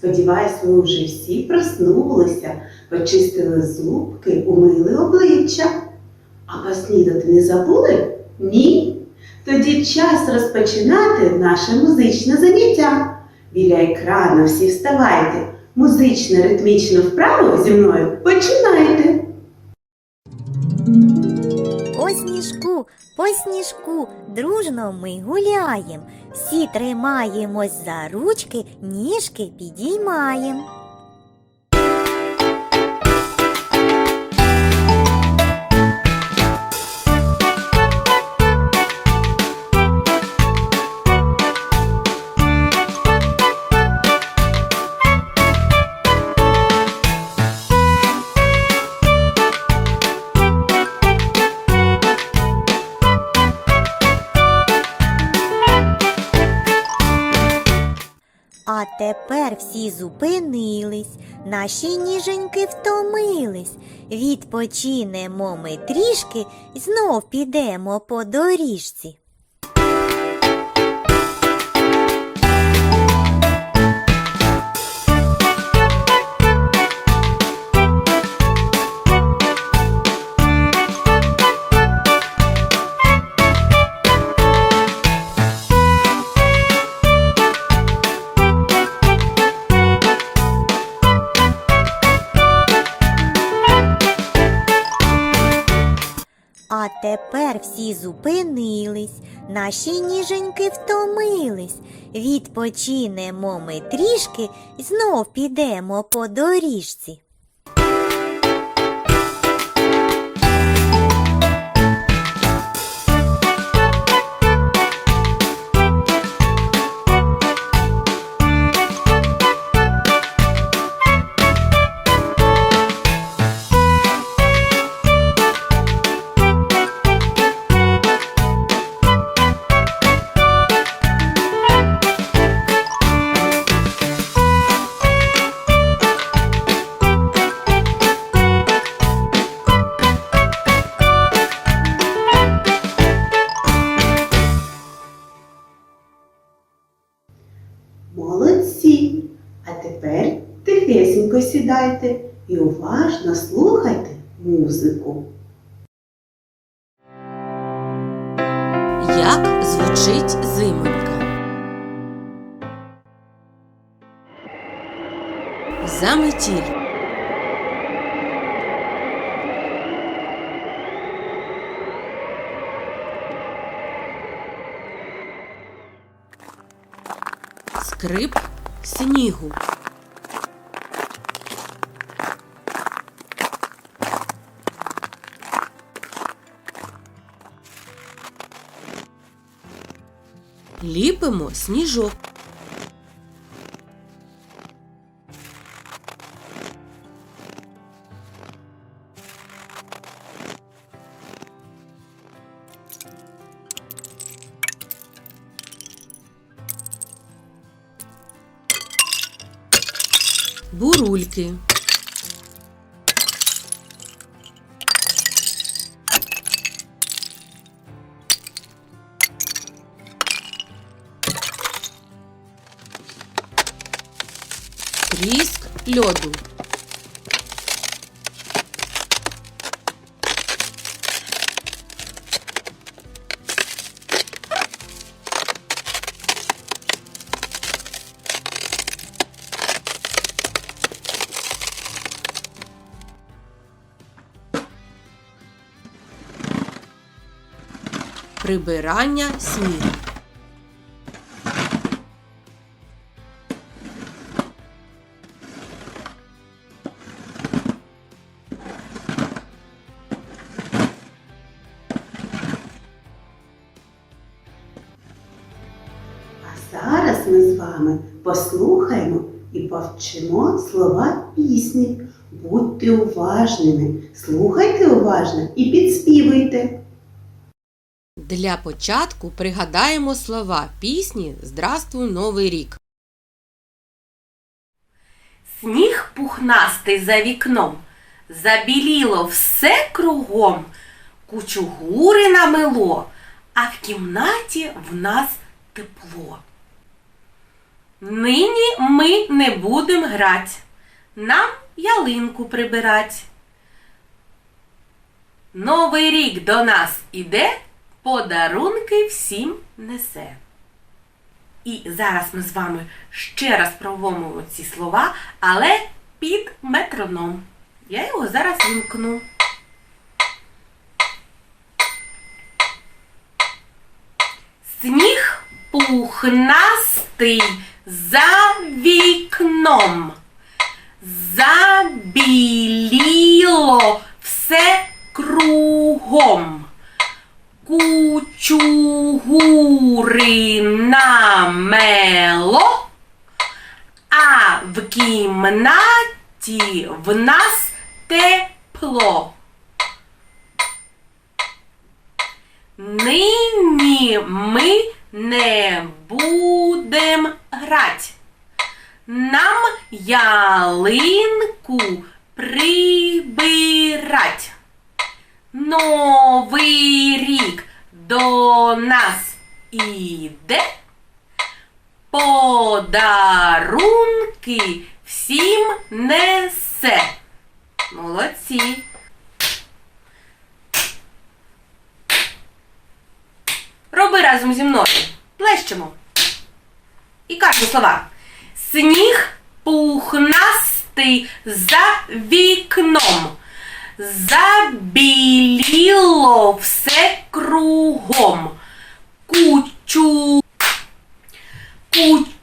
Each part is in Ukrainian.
Сподіваюсь, ви вже всі проснулися, почистили зубки, умили обличчя. А поснідати не забули? Ні? Тоді час розпочинати наше музичне заняття. Біля екрану всі вставайте. Музично ритмічну вправу зі мною починайте. Сніжку, по сніжку, дружно ми гуляєм. Всі тримаємось за ручки, ніжки підіймаєм. А тепер всі зупинились, наші ніженьки втомились. Відпочинемо ми трішки, знов підемо по доріжці. Зупинились, наші ніженьки втомились. Відпочинемо ми трішки, знов підемо по доріжці. Тепер тихесенько сідайте і уважно слухайте музику. Як звучить зимонька? Заметіль. Скрип снігу. Ліпимо сніжок. Бурульки. Тріск льоду. Прибирання снігу. Зараз ми з вами послухаємо і повчимо слова пісні. Будьте уважними, слухайте уважно і підспівуйте. Для початку пригадаємо слова пісні Здравствуй Новий рік. Сніг пухнастий за вікном, забіліло все кругом, кучугури намело, а в кімнаті в нас тепло. Нині ми не будем грать. Нам ялинку прибирать. Новий рік до нас іде, подарунки всім несе. І зараз ми з вами ще раз промовимо ці слова, але під метроном. Я його зараз вімкну. Сніг пухнастий за вікном. Забіліло все кругом. Кучугури намело, а в кімнаті в нас тепло. Нині ми не будем грать. Нам ялинку прибирать. Новий рік до нас іде. Подарунки всім несе. Молодці. Роби разом зі мною. Плещемо. І кажемо слова. Сніг пухнастий за вікном. Забіліло все кругом. Кучу.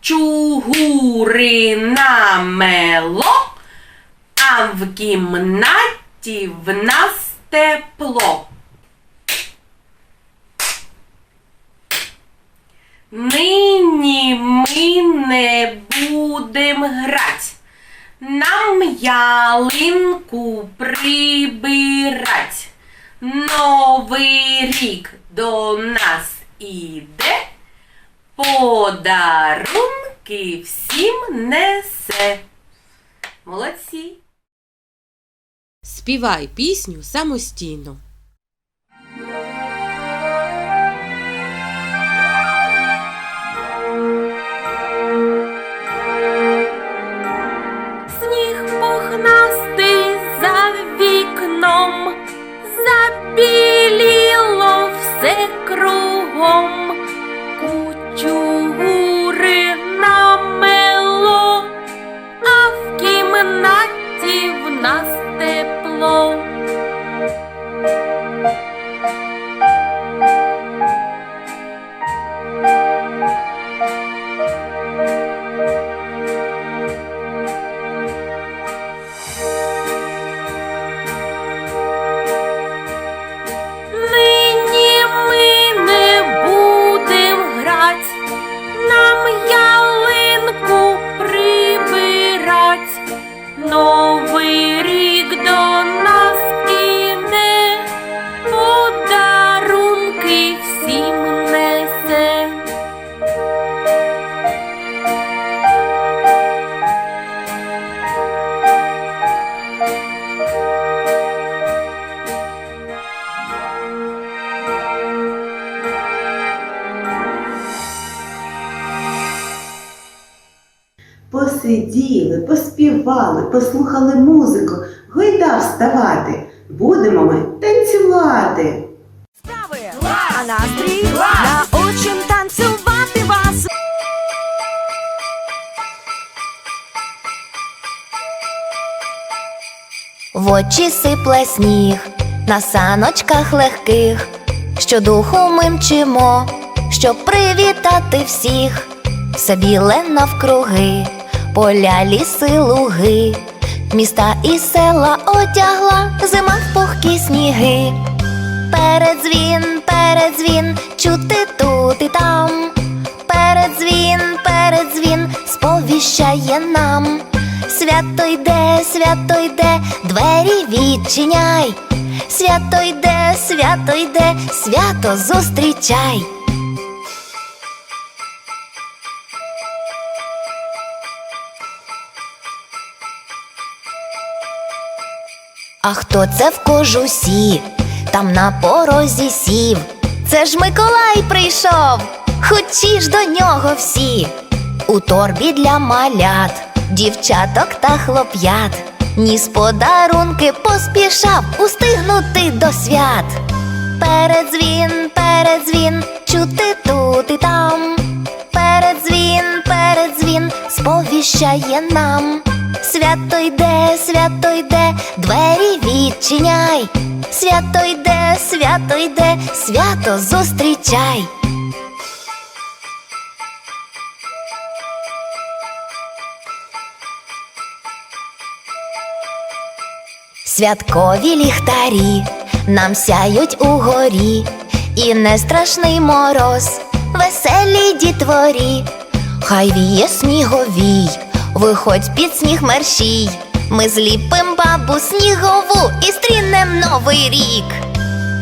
Кучугури намело, а в кімнаті в нас тепло. Нині ми не будем грать. Нам ялинку прибирать. Новий рік до нас іде. Подарунки всім несе. Молодці. Співай пісню самостійно. Посиділи, поспівали, послухали музику, гойда вставати. Будемо ми танцювати. А настрій научим танцювати вас. В очі сипле сніг на саночках легких, щодуху ми мчимо, щоб привітати всіх, все біле навкруги, поля, ліси, луги, міста і села одягла зима в пухкі сніги. Передзвін, передзвін, чути тут і там. Передзвін, передзвін, сповіщає нам. Свято йде, свято йде, двері відчиняй. Свято йде, свято йде, свято зустрічай. А хто це в кожусі? Там на порозі сів. Це ж Миколай прийшов, хочі ж до нього всі. у торбі для малят, дівчаток та хлоп'ят. Ніс подарунки поспішав устигнути до свят. Передзвін, передзвін, чути тут і там. Передзвін, передзвін, сповіщає нам. Свято йде, свято йде, двері відчиняй. Свято йде, свято йде, свято зустрічай. Святкові ліхтарі нам сяють угорі, і не страшний мороз, веселі дітворі, хай віє сніговій, виходь під сніг мерщій. Ми зліпим бабу снігову і стрінем новий рік.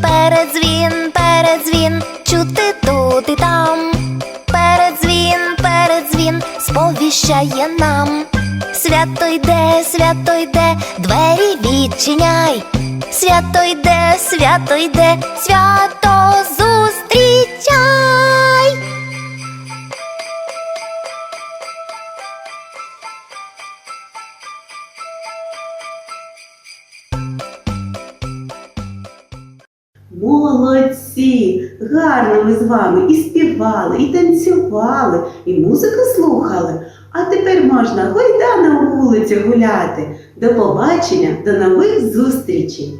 Передзвін, передзвін, чути тут і там. Передзвін, передзвін, сповіщає нам. Свято йде, свято йде, двері відчиняй. Свято йде, свято йде, свято зустрічай. Молодці! Гарно ми з вами і співали, і танцювали, і музику слухали. А тепер можна гойда на вулицю гуляти. До побачення, до нових зустрічей!